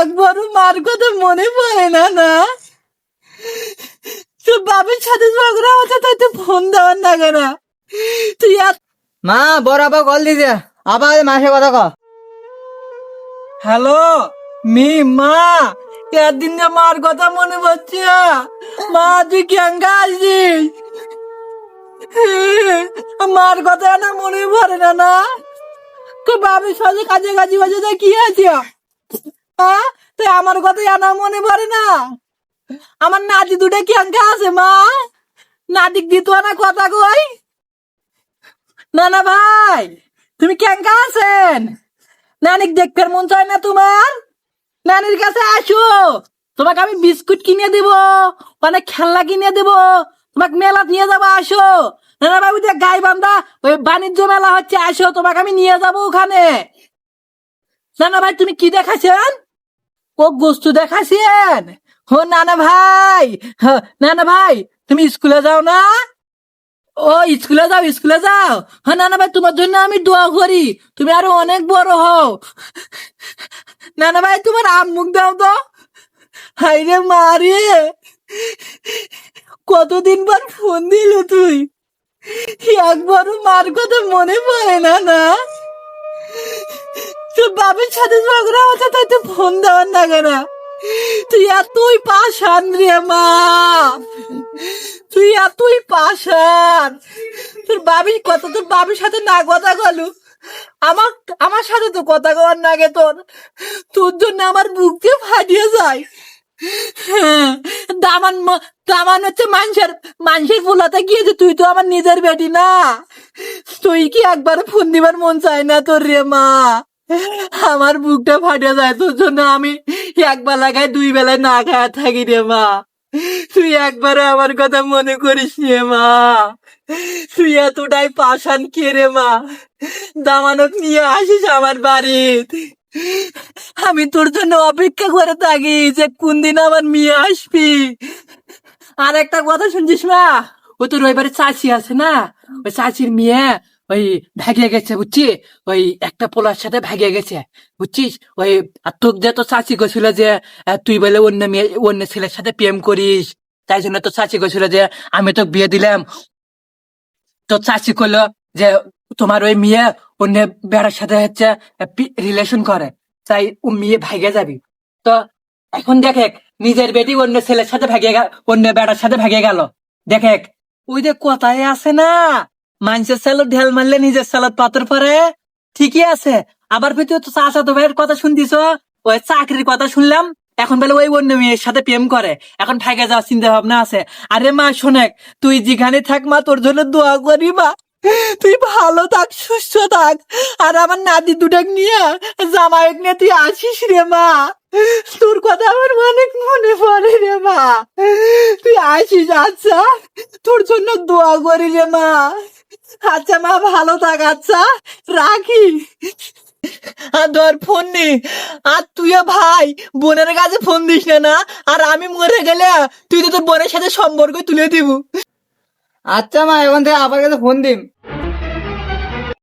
একবারও মার কথা মনে পড়ে না না? তোর বাবার সাথে ঝগড়া হচ্ছে তাই তো ফোন দেওয়ার না কেন? তুই মা বড় আবার কল দিছে। আবার মাসে কথা ক। হ্যালো মি মা একদিন যে মার কথা মনে পড়ছে। মা তুই কেঙ্গা আসিস মার কথা না মনে পড়ে না না? তোর বাবার সাথে কাজে কাজে বাজে কি আছে আমার কথা না মনে পড়ে না? আমার নাতি দুটো কেঙ্গা আছে, মা? নাতিক দিত না কথা কই? না না ভাই, তুমি কেঙ্গা আছেন? নানিক মন চায় না তোমার? নানির কাছে আসো। তোমাকে আমি বিস্কুট কিনে দিব, অনেক খেলনা কিনে দিব। তোমাকে মেলা নিয়ে যাব, আসো। নানা বাবু যে গাই বান্ধা, ওই বাণিজ্য মেলা হচ্ছে, আসো। তোমাকে আমি নিয়ে যাব ওখানে। নানা ভাই, তুমি কি দেখাছেন ও বস্তু দেখাছেন ও নানা ভাই। হ, নানা ভাই তুমি স্কুলে যাও না? ও স্কুলে যাও স্কুলে যাও। হ্যাঁ নানা ভাই তোমার জন্য আমি দোয়া করি। তুমি আরও অনেক বড় হও। নানা ভাই তোমার আম্মুক দাও তো। হাই রে মারে কতদিন পর ফোন দিল তুই? একবারও মার কথা মনে পড়ে না না? তোর বাবার সাথে ঝগড়া হচ্ছে তাই তো ফোন দেওয়ার না কেন? তুই এতই পাশান রে মা। তুই এতই পাশান তোর বাবি কত তোর বাবির সাথে না কথা গলু আমার আমার সাথে তো কথা কওয়ার নাগে তোর। তোর জন্য আমার বুক দিয়ে ফাটিয়ে যায়। হ্যাঁ, দামান দামান হচ্ছে মানুষের মানুষের ফুলাতে গিয়েছে তুই তো আমার নিজের বেটি না। তুই কি একবার ফোন দিবার মন চায় না তোর রে মা? আমার বুকটা ফাটে যায়, তোর জন্য আমি এক বেলা খাই দুই বেলায় না খায় থাকি রে মা। তুই একবারে আমার কথা মনে করিস রে মা। তুই এতটাই পাশান কে রে মা? দামানক নিয়ে আসিস আমার বাড়িতে। আমি তোর জন্য অপেক্ষা করে থাকি যে কোন দিন আমার মেয়ে আসবি। আর একটা কথা শুনছিস মা? ও তোর ওই বাড়ির চাচি আছে না? ওই চাচির মেয়ে? ওই ভাগিয়ে গেছে বুঝছি ওই একটা পোলার সাথে ভাগিয়ে গেছে, বুঝছিস? ওই, আর তোর যে তো চাচি গেছিল যে তুই বলে অন্য মেয়ে, অন্য ছেলের সাথে প্রেম করিস, তাই জন্য তো চাচি গেছিল যে, আমি তো বিয়ে দিলাম। তো চাচি করল যে, তোমার ওই মেয়ে অন্য বেড়ার সাথে হচ্ছে রিলেশন করে, তাই ও মেয়ে ভাগে যাবি। তো এখন দেখে নিজের বেটি অন্য ছেলের সাথে ভাগে গেল, অন্য বেড়ার সাথে ভাগে গেল। দেখে ওই যে কথায় আছে না মানুষের সালত ঢেল মারলে নিজের সালত পাথর পরে? ঠিকই আছে। আবার ভিতরে তো চাচা তো ভাইয়ের কথা শুনতিস ওই চাকরির কথা শুনলাম, এখন বলে ওই অন্য মেয়ের সাথে প্রেম করে। এখন ভাগে যাওয়ার চিন্তা ভাবনা আছে। আরে মা, শোনেক, তুই যেখানে থাক মা, তোর জন্য দোয়া করি মা। তুই ভালো থাক, সুস্থ থাক। আর আমার নাতি দুটাক নিয়ে, জামাইক নিয়ে তুই আসিস রে মা। তোর কথা আমার অনেক মনে পড়ে রে মা। তুই আসিস আচ্ছা। তোর জন্য দোয়া করি রে মা। আচ্ছা মা ভালো থাক। আচ্ছা রাখি। আর ধর ফোন নেই আর তুইও ভাই বোনের কাছে ফোন দিস না না? আর আমি মরে গেলে তুই তো তোর বোনের সাথে সম্পর্ক তুলে দিব। আচ্ছা মা এখন থেকে আবার কাছে ফোন দিম।